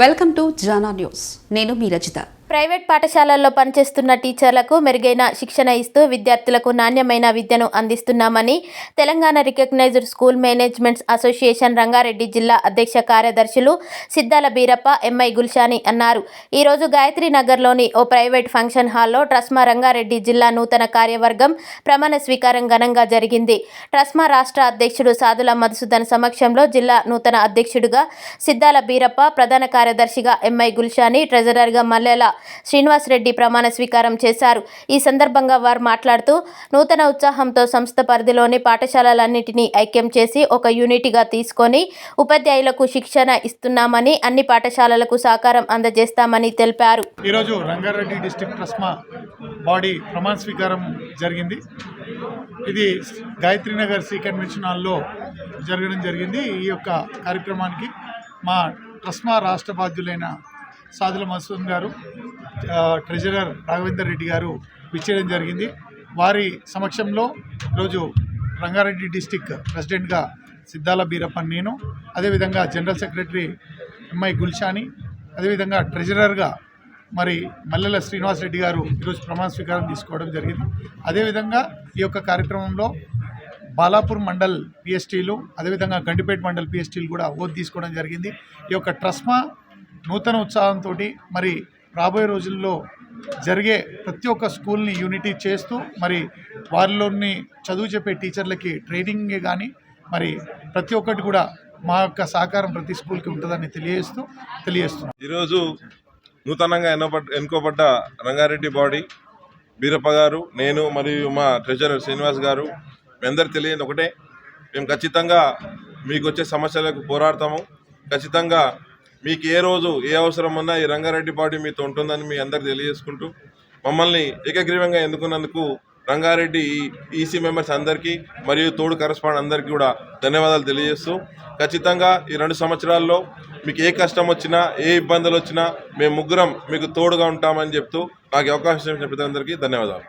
Welcome to Jana news. నేను మీ Rachitha. Private పాఠశాలల్లో పనిచేస్తున్న టీచర్లకు మెరుగైన శిక్షణ ఇస్తూ విద్యార్థులకు నాణ్యమైన విద్యను అందిస్తున్నామని Telangana recognised school managements association Rangareddy జిల్లా అధ్యక్ష కార్యదర్శులు సిద్దాల బీరప్ప ఎంఐ గుల్షాని అన్నారు. ఈరోజు గాయత్రి నగర్లోని ఓ ప్రైవేట్ ఫంక్షన్ హాల్లో ట్రస్మా రంగారెడ్డి జిల్లా నూతన కార్యవర్గం ప్రమాణ స్వీకారం ఘనంగా జరిగింది. ట్రస్మా రాష్ట్ర అధ్యక్షుడు సాదుల మధుసూదన్ సమక్షంలో జిల్లా నూతన అధ్యక్షుడిగా సిద్దాల బీరప్ప ప్రధాన కార్యదర్శిగా ఎంఐ గుల్షాని ట్రెజరర్గా మల్లెల శ్రీనివాస్ రెడ్డి ప్రమాణ స్వీకారం చేశారు. ఈ సందర్భంగా వారు మాట్లాడుతూ నూతన ఉత్సాహంతో సంస్థ పరిధిలోని పాఠశాలలన్నింటినీ ఐక్యం చేసి ఒక యూనిట్గా తీసుకొని ఉపాధ్యాయులకు శిక్షణ ఇస్తున్నామని అన్ని పాఠశాలలకు సహకారం అందజేస్తామని తెలిపారు. ఈరోజు రంగారెడ్డి డిస్టిక్ ట్రస్మా బాడీ ప్రమాణ స్వీకారం జరిగింది. ఇది గాయత్రి నగర్ సి కన్వెన్షన్ హాల్లో జరగడం జరిగింది. ఈ యొక్క కార్యక్రమానికి మా ట్రస్మా రాష్ట్ర బాధ్యులైన సాదుల మసూద్ గారు ట్రెజరర్ రాఘవేందర్ రెడ్డి గారు విచ్చేయడం జరిగింది. వారి సమక్షంలో ఈరోజు రంగారెడ్డి డిస్టిక్ ప్రెసిడెంట్గా సిద్ధాల బీరప్ప నేను అదేవిధంగా జనరల్ సెక్రటరీ ఎంఐ గుల్షాని అదేవిధంగా ట్రెజరర్గా మరి మల్లెల శ్రీనివాస్ రెడ్డి గారు ఈరోజు ప్రమాణ స్వీకారం తీసుకోవడం జరిగింది. అదేవిధంగా ఈ యొక్క కార్యక్రమంలో బాలాపూర్ మండల్ పిఎస్టీలు అదేవిధంగా గండిపేట మండల్ పిఎస్టీలు కూడా ఓట్ తీసుకోవడం జరిగింది. ఈ యొక్క ట్రస్మా నూతన ఉత్సాహంతో మరి రాబోయే రోజుల్లో జరిగే ప్రతి ఒక్క స్కూల్ని యూనిటీ చేస్తూ మరి వారిలోని చదువు చెప్పే టీచర్లకి ట్రైనింగే కానీ మరి ప్రతి ఒక్కటి కూడా మా యొక్క సహకారం ప్రతి స్కూల్కి ఉంటుందని తెలియజేస్తూ తెలియజేస్తున్నాం. ఈరోజు నూతనంగా ఎన్నోబడ్ ఎన్నుకోబడ్డ రంగారెడ్డి బాడీ బీరప్ప గారు నేను మరియు మా ట్రెజరర్ శ్రీనివాస్ గారు మీ అందరికి తెలియదు ఒకటే. మేము ఖచ్చితంగా మీకు వచ్చే సమస్యలకు పోరాడతాము. ఖచ్చితంగా మీకు ఏ రోజు ఏ అవసరం ఉన్నా ఈ రంగారెడ్డి బాడీ మీతో ఉంటుందని మీ అందరికి తెలియజేసుకుంటూ మమ్మల్ని ఏకగ్రీవంగా ఎన్నుకున్నందుకు రంగారెడ్డి ఈసీ మెంబర్స్ అందరికీ మరియు తోడు కరస్పాండ్ అందరికీ కూడా ధన్యవాదాలు తెలియజేస్తూ ఖచ్చితంగా ఈ రెండు సంవత్సరాల్లో మీకు ఏ కష్టం వచ్చినా ఏ ఇబ్బందులు వచ్చినా మేము ముగ్గురం మీకు తోడుగా ఉంటామని చెప్తూ నాకు అవకాశం ఇచ్చిన ప్రతి అందరికీ ధన్యవాదాలు.